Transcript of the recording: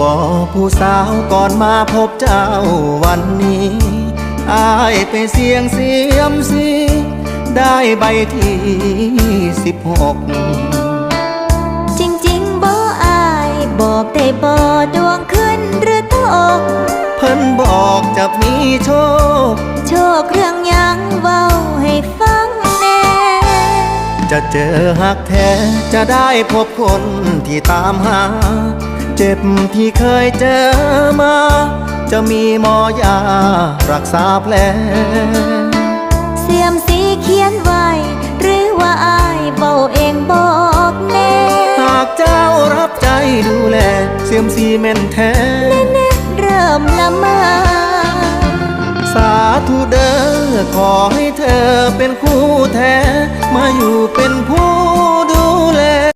บอกผู้สาวก่อนมาพบเจ้าวันนี้อายไปเสียงเสียมสีได้ใบที่สิบหกจริงๆบ่อายบอกได้บ่ดวงขึ้นหรือตก เพิ่นบอกจะมีโชค โชคเรื่องหยังเว้าให้ฟังแน่ จะเจอหักแท้จะได้พบคนที่ตามหาเจ็บที่เคยเจอมา จะมีหมอยารักษาแผลเสียมสีเขียนไว้ หรือว่าอายเบาเองบอกแน่หากเจ้ารับใจดูแล เสียมสีแม่นแท้เริ่มละเมาสาธุเด้อขอให้เธอเป็นคู่แท้ มาอยู่เป็นผู้ดูแล